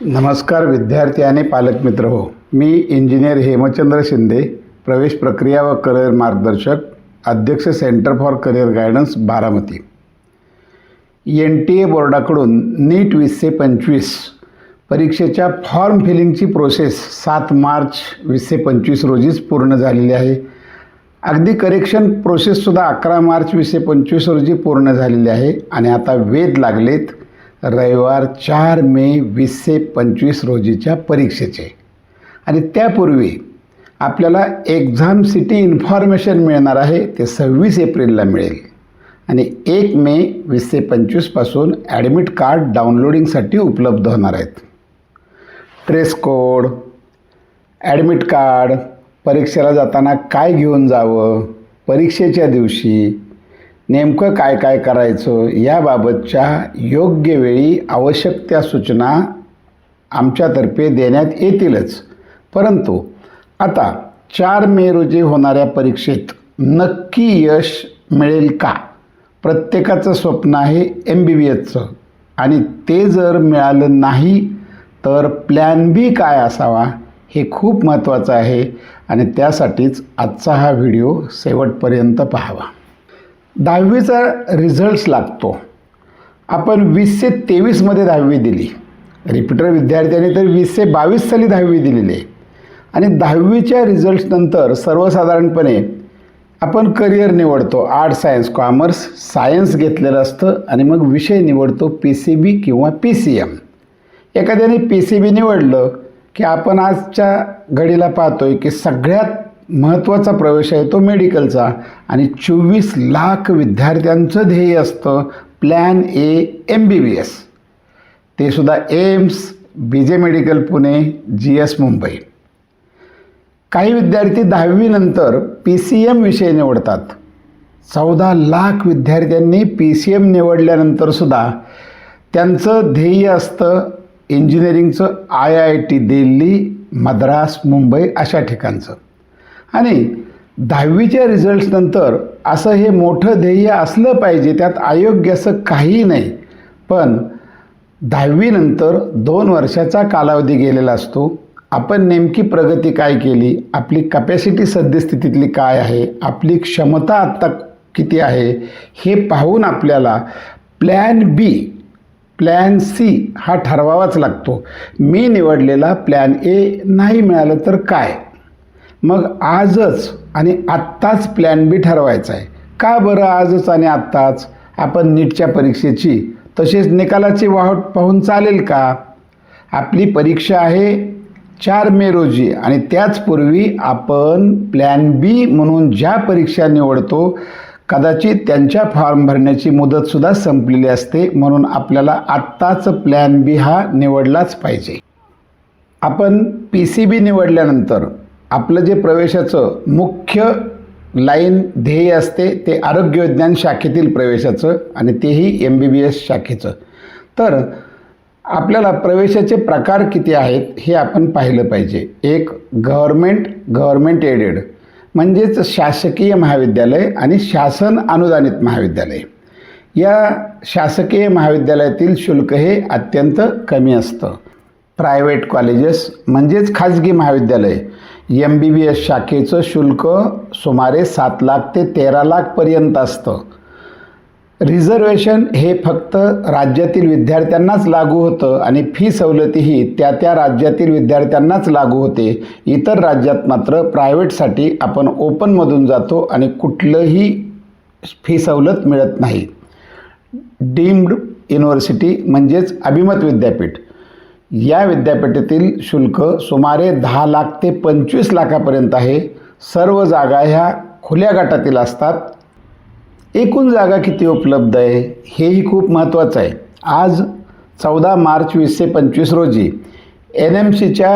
नमस्कार विद्यार्थी आणि पालक मित्र हो. मी इंजिनियर हेमचंद्र शिंदे प्रवेश प्रक्रिया व करिअर मार्गदर्शक अध्यक्ष centre for career guidance Baramati. N T A बोर्डाकडून NEET वीसशे पंचवीस परीक्षेच्या फॉर्म फिलिंगची प्रोसेस सात मार्च वीसशे पंचवीस रोजीच पूर्ण झालेली आहे. अगदी करेक्शन प्रोसेससुद्धा अकरा मार्च वीसशे पंचवीस रोजी पूर्ण झालेली आहे आणि आता वेध लागलेत. रविवार चार मे वीसशे पंचवीस रोजीच्या परीक्षेचे. आणि त्यापूर्वी आपल्याला एक्झाम सिटी इन्फॉर्मेशन मिळणार आहे ते सव्वीस एप्रिलला मिळेल. आणि एक मे वीसशे पंचवीसपासून ॲडमिट कार्ड डाउनलोडिंगसाठी उपलब्ध होणार आहेत. ट्रेस कोड ॲडमिट कार्ड परीक्षेला जाताना काय घेऊन जावं परीक्षेच्या दिवशी नेमकं काय काय करायचं याबाबतच्या योग्य वेळी आवश्यक त्या सूचना आमच्यातर्फे देण्यात येतीलच. परंतु आता चार मे रोजी होणाऱ्या परीक्षेत नक्की यश मिळेल का? प्रत्येकाचं स्वप्न आहे एम बी बी एसचं आणि ते जर मिळालं नाही तर प्लॅन बी काय असावा हे खूप महत्त्वाचं आहे. आणि त्यासाठीच आजचा हा व्हिडिओ शेवटपर्यंत पाहावा. दहावीचा रिझल्ट्स लागतो. आपण वीसशे तेवीसमध्ये दहावी दिली. रिपीटर विद्यार्थ्यांनी तर वीसशे बावीस साली दहावी दिलेली आहे. आणि दहावीच्या रिझल्ट्सनंतर सर्वसाधारणपणे आपण करिअर निवडतो. आर्ट सायन्स कॉमर्स सायन्स घेतलेलं असतं आणि मग विषय निवडतो पी सी बी किंवा पी सी एम एखाद्याने पी सी बी निवडलं की आपण आजच्या घडीला पाहतोय की सगळ्यात महत्त्वाचा प्रवेश आहे तो मेडिकलचा. आणि चोवीस लाख विद्यार्थ्यांचं ध्येय असतं plan A M B B S ते सुद्धा AIIMS B J medical Pune G S Mumbai. काही विद्यार्थी दहावीनंतर पी सी एम विषय निवडतात. चौदा लाख विद्यार्थ्यांनी पी सी एम निवडल्यानंतरसुद्धा त्यांचं ध्येय असतं इंजिनिअरिंगचं I I T Delhi Madras Mumbai अशा ठिकाणचं. आणि दहावीच्या रिझल्ट्सनंतर असं हे मोठं ध्येय असलं पाहिजे त्यात अयोग्य असं काहीही नाही. पण दहावीनंतर दोन वर्षाचा कालावधी गेलेला असतो. आपण नेमकी प्रगती काय केली? आपली कपॅसिटी सद्यस्थितीतली काय आहे? आपली क्षमता आत्ता किती आहे? हे पाहून आपल्याला प्लॅन बी प्लॅन सी हा ठरवावाच लागतो. मी निवडलेला प्लॅन ए नाही मिळालं तर काय? मग आजच आणि आत्ताच प्लॅन बी ठरवायचा आहे. का बरं आजच आणि आत्ताच? आपण नीटच्या परीक्षेची तसेच निकालाची वाहट पाहून चालेल का? आपली परीक्षा आहे चार मे रोजी आणि त्याचपूर्वी आपण प्लॅन बी म्हणून ज्या परीक्षा निवडतो कदाचित त्यांच्या फॉर्म भरण्याची मुदतसुद्धा संपलेली असते म्हणून आपल्याला आत्ताच प्लॅन बी हा निवडलाच पाहिजे. आपण पी सी बी निवडल्यानंतर आपलं जे प्रवेशाचं मुख्य लाईन ध्येय असते ते आरोग्य विज्ञान शाखेतील प्रवेशाचं आणि तेही एम बी बी एस शाखेचं. तर आपल्याला प्रवेशाचे प्रकार किती आहेत हे आपण पाहिलं पाहिजे. एक गव्हर्मेंट गव्हर्मेंट एडेड म्हणजेच शासकीय महाविद्यालय आणि शासन अनुदानित महाविद्यालय. या शासकीय महाविद्यालयातील शुल्क हे अत्यंत कमी असतं. प्रायव्हेट कॉलेजेस म्हणजेच खाजगी महाविद्यालय एम बी बी एस शाखेचं शुल्क सुमारे सात लाख ते तेरा लाखपर्यंत असतं. रिझर्वेशन हे फक्त राज्यातील विद्यार्थ्यांनाच लागू होतं आणि फी सवलतीही त्या त्या राज्यातील विद्यार्थ्यांनाच लागू होते. इतर राज्यात मात्र प्रायव्हेटसाठी आपण ओपनमधून जातो आणि कुठलंही फी सवलत मिळत नाही. डीम्ड युनिव्हर्सिटी म्हणजेच अभिमत विद्यापीठ. या विद्यापीठातील शुल्क सुमारे दहा लाख ते पंचवीस लाखापर्यंत आहे. सर्व जागा ह्या खुल्या गटातील असतात. एकूण जागा किती उपलब्ध आहे हेही खूप महत्त्वाचं आहे. आज चौदा मार्च वीसशे पंचवीस रोजी एन एम सीच्या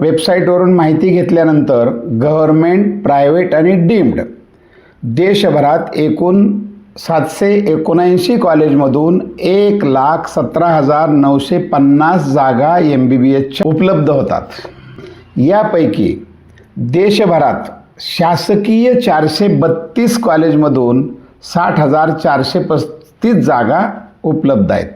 वेबसाईटवरून माहिती घेतल्यानंतर गव्हर्मेंट प्रायव्हेट आणि डीम्ड देशभरात एकूण सातशे एकोणऐंशी कॉलेजमधून एक लाख सतरा हजार नऊशे पन्नास जागा एम बी बी एसच्या उपलब्ध होतात. यापैकी देशभरात शासकीय चारशे बत्तीस कॉलेजमधून साठ हजार चारशे पस्तीस जागा उपलब्ध आहेत.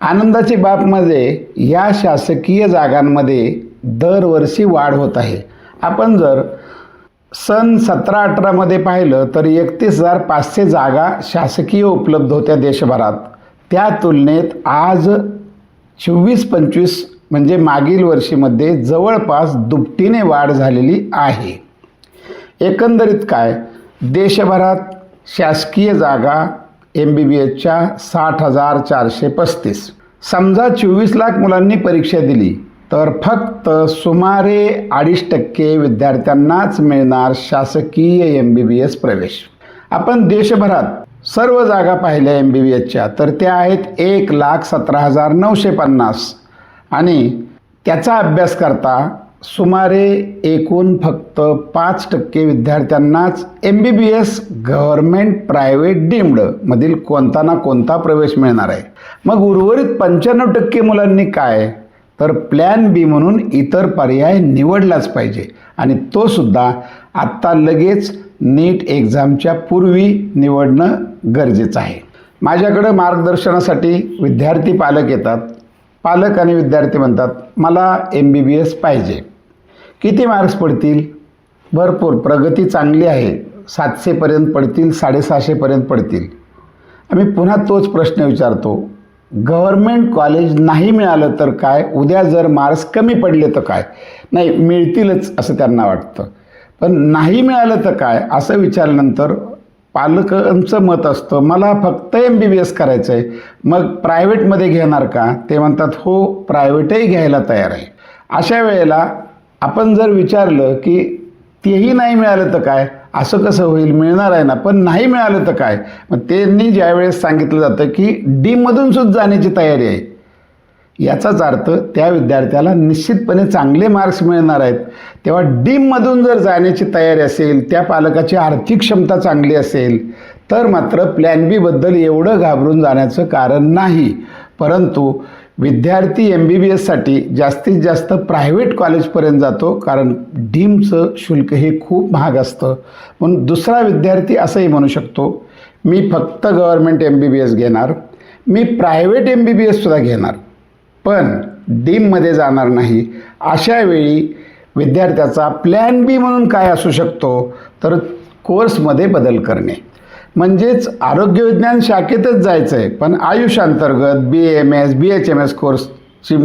आनंदाची बाब म्हणजे या शासकीय जागांमध्ये दरवर्षी वाढ होत आहे. आपण जर सन सतरा अठरामध्ये पाहिलं तर एकतीस हजार पाचशे जागा शासकीय उपलब्ध होत्या देशभरात. त्या तुलनेत आज चोवीस पंचवीस म्हणजे मागील वर्षीमध्ये जवळपास दुपटीने वाढ झालेली आहे. एकंदरीत काय? देशभरात शासकीय जागा एम बी बी एसच्या साठ हजार चारशे पस्तीस. समजा चोवीस लाख मुलांनी परीक्षा दिली. तर फक्त सुमारे अडीच टक्के विद्यार्थ्यांनाच मिळणार शासकीय एम बी बी एस प्रवेश. आपण देशभरात सर्व जागा पाहिल्या एम बी बी एसच्या तर त्या आहेत एक लाख सतरा हजार नऊशे पन्नास. आणि त्याचा अभ्यास करता सुमारे एकूण फक्त पाच टक्के विद्यार्थ्यांनाच M B B S government private deemed मधील कोणता ना कोणता प्रवेश मिळणार आहे. मग उर्वरित पंच्याण्णव टक्के मुलांनी काय? तर प्लॅन बी म्हणून इतर पर्याय निवडलाच पाहिजे. आणि तो सुद्धा आत्ता लगेच नीट एक्झामच्या पूर्वी निवडणं गरजेचं आहे. माझ्याकडं मार्गदर्शनासाठी विद्यार्थी पालक येतात. पालक आणि विद्यार्थी म्हणतात मला एम बी बी एस पाहिजे. किती मार्क्स पडतील? भरपूर. प्रगती चांगली आहे. सातशेपर्यंत पडतील साडेसहाशेपर्यंत पडतील. आम्ही पुन्हा तोच प्रश्न विचारतो. गव्हर्मेंट कॉलेज नाही मिळालं तर काय? उद्या जर मार्क्स कमी पडले तर काय? नाही मिळतीलच असं त्यांना वाटतं. पण नाही मिळालं तर काय? असं विचारल्यानंतर पालकांचं मत असतं मला फक्त एम बी बी एस करायचं आहे. मग प्रायव्हेटमध्ये घेणार का? ते म्हणतात हो प्रायव्हेटही घ्यायला तयार आहे. अशा वेळेला आपण जर विचारलं की तेही नाही मिळालं तर काय? असं कसं होईल मिळणार आहे ना? पण नाही मिळालं तर काय? मग त्यांनी ज्यावेळेस सांगितलं जातं की डीमधून सुद्धा जाण्याची तयारी आहे. याचाच अर्थ त्या विद्यार्थ्याला निश्चितपणे चांगले मार्क्स मिळणार आहेत. तेव्हा डीममधून जर जाण्याची तयारी असेल त्या पालकाची आर्थिक क्षमता चांगली असेल तर मात्र प्लॅन बीबद्दल एवढं घाबरून जाण्याचं कारण नाही. परंतु विद्यार्थी एम बी बी एससाठी जास्तीत जास्त प्रायव्हेट कॉलेजपर्यंत जातो कारण डीमचं शुल्क हे खूप महाग असतं. म्हणून दुसरा विद्यार्थी असंही म्हणू शकतो मी फक्त government M B B S घेणार मी प्रायव्हेट एम बी बी एससुद्धा घेणार पण डीममध्ये जाणार नाही. अशा वेळी विद्यार्थ्याचा प्लॅन बी म्हणून काय असू शकतो तर कोर्समध्ये बदल करणे. म्हणजेच आरोग्य विज्ञान शाखेतच जायचं आहे पण आयुष अंतर्गत B M S B H M S कोर्सची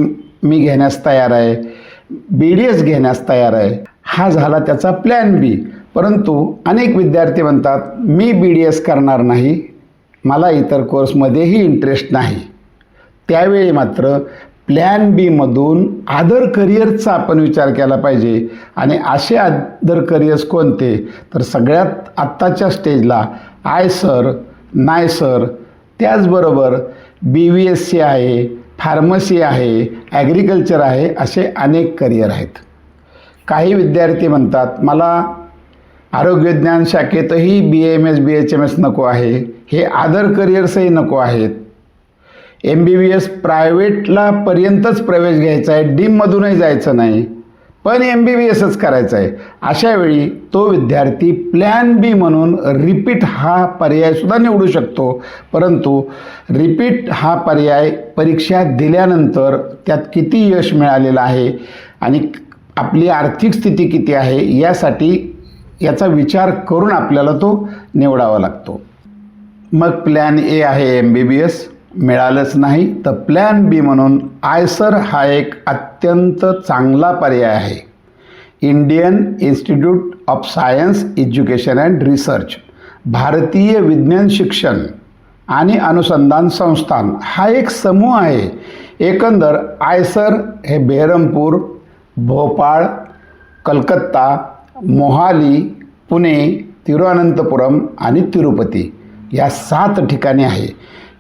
मी घेण्यास तयार आहे. बी डी एस घेण्यास तयार आहे. हा झाला त्याचा प्लॅन बी परंतु अनेक विद्यार्थी म्हणतात मी बी डी एस करणार नाही. मला इतर कोर्समध्येही इंटरेस्ट नाही. त्यावेळी मात्र प्लॅन बीमधून आदर करिअरचा आपण विचार केला पाहिजे. आणि असे आदर करिअर्स कोणते? तर सगळ्यात आत्ताच्या स्टेजला आय सर नाय सर त्याचबरोबर बी व्ही एस सी आहे फार्मसी आहे ॲग्रिकल्चर आहे असे अनेक करिअर आहेत. काही विद्यार्थी म्हणतात मला आरोग्यज्ञान शाखेतही B M S B H M S नको आहे हे आदर करिअर्सही नको आहेत. एम बी बी एस प्रायव्हेटला पर्यंतच प्रवेश घ्यायचा आहे डीममधूनही जायचं नाही. पण एम बी बी एसच करायचं आहे अशा वेळी तो विद्यार्थी प्लॅन बी म्हणून रिपीट हा पर्यायसुद्धा निवडू शकतो. परंतु रिपीट हा पर्याय परीक्षा दिल्यानंतर त्यात किती यश मिळालेलं आहे आणि आपली आर्थिक स्थिती किती आहे यासाठी याचा विचार करून आपल्याला तो निवडावा लागतो. मग प्लॅन ए आहे एम बी बी एस मिळालंच नाही तर प्लॅन बी म्हणून आयसर हा एक अत्यंत चांगला पर्याय आहे. Indian institute of science education and research भारतीय विज्ञान शिक्षण आणि अनुसंधान संस्थान हा एक समूह आहे. एकंदर आयसर हे बेरमपूर भोपाळ कलकत्ता मोहाली पुणे तिरुअनंतपुरम आणि तिरुपती या सात ठिकाणी आहे.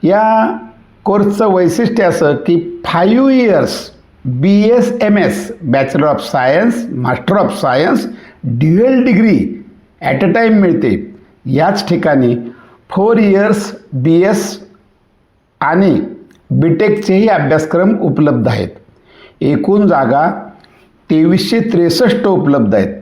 या कोर्सचं वैशिष्ट्य असं की five years B S M S bachelor of science master of science dual degree at a time मिळते. याच ठिकाणी फोर इयर्स बी एस आणि बी टेकचेही अभ्यासक्रम उपलब्ध आहेत. एकूण जागा तेवीसशे त्रेसष्ट उपलब्ध आहेत.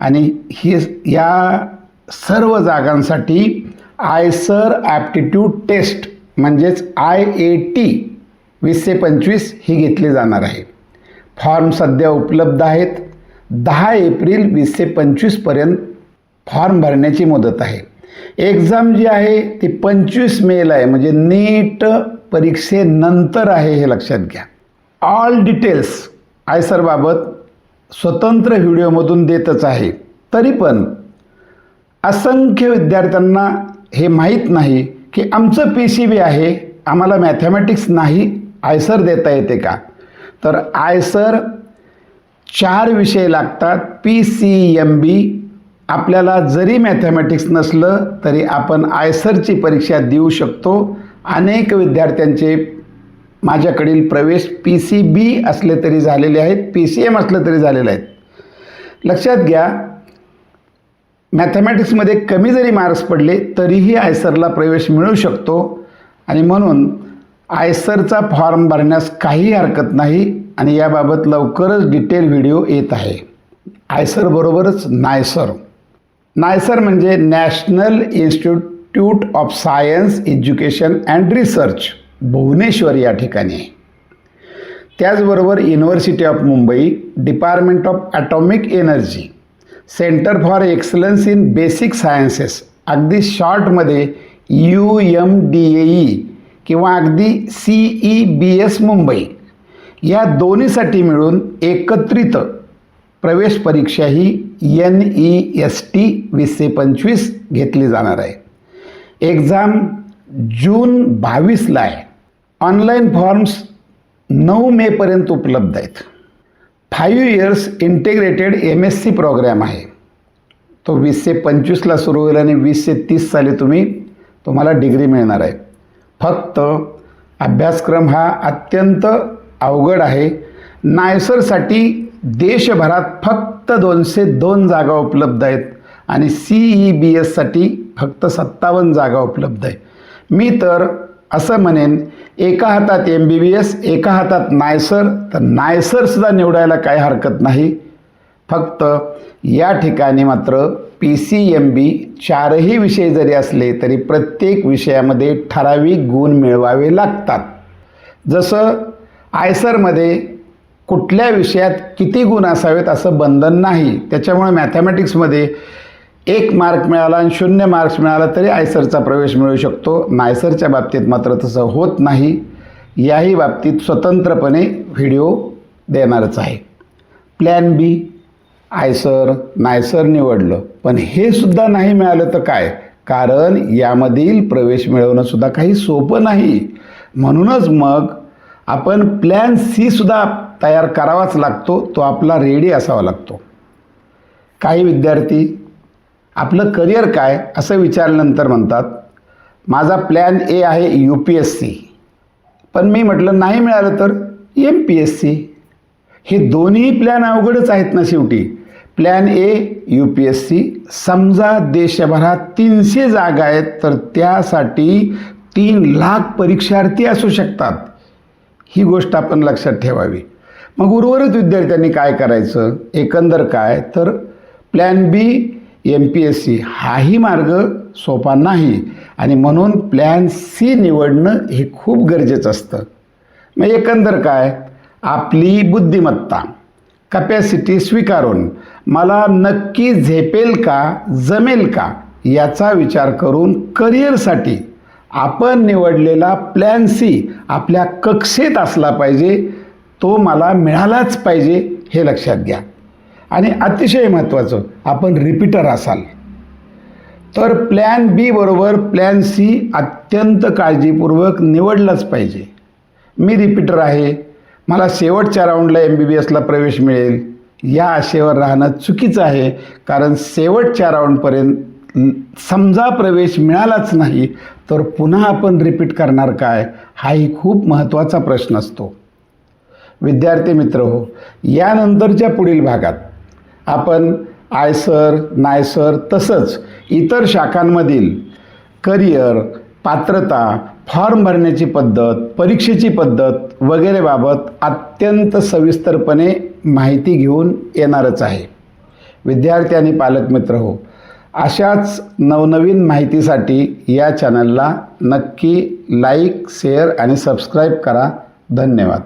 आणि ही या सर्व जागांसाठी आयसर ॲप्टिट्यूड टेस्ट म्हणजेच आय ए टी वीसशे पंचवीस ही घेतली जाणार आहे. फॉर्म सध्या उपलब्ध आहेत. दहा एप्रिल वीसशे पंचवीसपर्यंत फॉर्म भरण्याची मुदत आहे. एक्झाम जी आहे ती पंचवीस मेला आहे. म्हणजे नीट परीक्षेनंतर आहे हे लक्षात घ्या. ऑल डिटेल्स आयसरबाबत स्वतंत्र व्हिडिओमधून देतच आहे. तरी पण असंख्य विद्यार्थ्यांना हे माहीत नाही की आमचं पी सी बी आहे. आम्हाला मॅथमॅटिक्स नाही. आयसर देता येते का? तर आयसर चार विषय लागतात. पी सी एम बी आपल्याला जरी मॅथमॅटिक्स नसलं तरी आपण आयसरची परीक्षा देऊ शकतो. अनेक विद्यार्थ्यांचे माझ्याकडील प्रवेश पी सी बी असले तरी झालेले आहेत. पी सी एम असले तरी झालेले आहेत. लक्षात घ्या मॅथमॅटिक्समध्ये कमी जरी मार्क्स पडले तरीही आयसरला प्रवेश मिळू शकतो. आणि म्हणून आयसरचा फॉर्म भरण्यास काही हरकत नाही आणि याबाबत लवकरच डिटेल व्हिडिओ येत आहे. आयसरबरोबरच नायसर. नायसर म्हणजे national institute of science education and research Bhubaneswar या ठिकाणी. आहे त्याचबरोबर university of Mumbai department of atomic energy centre for excellence in basic sciences अगदी शॉर्टमध्ये U M D A E किंवा अगदी C E B S Mumbai. या दोन्हीसाठी मिळून एकत्रित प्रवेश परीक्षा ही एन ई एस टी वीसशे पंचवीस घेतली जाणार आहे. एक्झाम जून बावीसला आहे. ऑनलाईन फॉर्म्स नऊ मेपर्यंत उपलब्ध आहेत. Five years integrated M S C programme आहे. तो वीसशे पंचवीसला सुरू होईल आणि वीसशे तीस साली तुम्ही तुम्हाला डिग्री मिळणार आहे. फक्त अभ्यासक्रम हा अत्यंत अवघड आहे. नायसरसाठी देशभरात फक्त दोनशे दोन जागा उपलब्ध आहेत आणि सी ई बी एससाठी फक्त सत्तावन्न जागा उपलब्ध आहे. मी तर असं म्हणेन एका हातात एम बी बी एस एका हातात नायसर तर नायसरसुद्धा निवडायला काही हरकत नाही. फक्त या ठिकाणी मात्र पी सी एम बी चारही विषय जरी असले तरी प्रत्येक विषयामध्ये ठराविक गुण मिळवावे लागतात. जसं आयसरमध्ये कुठल्या विषयात किती गुण असावेत असं बंधन नाही त्याच्यामुळे मॅथमॅटिक्समध्ये एक मार्क मिळाला आणि शून्य मार्क्स मिळाला तरी आयसरचा प्रवेश मिळू शकतो. नायसरच्या बाबतीत मात्र तसं होत नाही. याही बाबतीत स्वतंत्रपणे व्हिडिओ देणारच आहे. प्लॅन बी आयसर नायसर निवडलं. पण हे सुद्धा नाही मिळालं तर काय? कारण यामधील प्रवेश मिळवणंसुद्धा काही सोपं नाही. म्हणूनच मग आपण प्लॅन सी सुद्धा तयार करावाच लागतो. तो आपला रेडी असावा लागतो. काही विद्यार्थी आपलं करिअर काय असं विचारल्यानंतर म्हणतात माझा प्लॅन ए आहे यू पी एस सी पण मी म्हटलं नाही मिळालं तर एम पी एस सी हे दोन्ही प्लॅन अवघडच आहेत ना शेवटी. Plan A U P S C समजा देशभरात तीनशे जागा आहेत तर त्यासाठी तीन लाख परीक्षार्थी असू शकतात. ही गोष्ट आपण लक्षात ठेवावी. मग उर्वरित विद्यार्थ्यांनी काय करायचं? एकंदर काय? तर plan B M P S C हाही मार्ग सोपा नाही. आणि म्हणून प्लॅन सी निवडणं हे खूप गरजेचं असतं. मग एकंदर काय? आपली बुद्धिमत्ता कपॅसिटी स्वीकारून मला नक्की झेपेल का जमेल का याचा विचार करून करिअरसाठी आपण निवडलेला प्लॅन सी आपल्या कक्षेत असला पाहिजे तो मला मिळालाच पाहिजे हे लक्षात घ्या. आणि अतिशय महत्त्वाचं आपण रिपीटर असाल. तर प्लॅन बी बरोबर प्लॅन सी अत्यंत काळजीपूर्वक निवडलाच पाहिजे. मी रिपीटर आहे मला शेवटच्या राऊंडला एम बी बी एसला प्रवेश मिळेल. या आशेवर राहणं चुकीचं आहे कारण शेवटच्या राऊंडपर्यंत समजा प्रवेश मिळालाच नाही तर पुन्हा आपण रिपीट करणार काय हाही खूप महत्त्वाचा प्रश्न असतो. विद्यार्थी मित्र हो यानंतरच्या पुढील भागात आपण आयसर नायसर तसंच इतर शाखांमधील करिअर पात्रता फॉर्म भरण्याची पद्धत परीक्षेची पद्धत वगैरेबाबत अत्यंत सविस्तरपणे माहिती घेऊन येणारच आहे. विद्यार्थी आणि पालकमित्र हो अशाच नवनवीन माहितीसाठी या चॅनलला नक्की लाईक शेअर आणि सबस्क्राईब करा. धन्यवाद.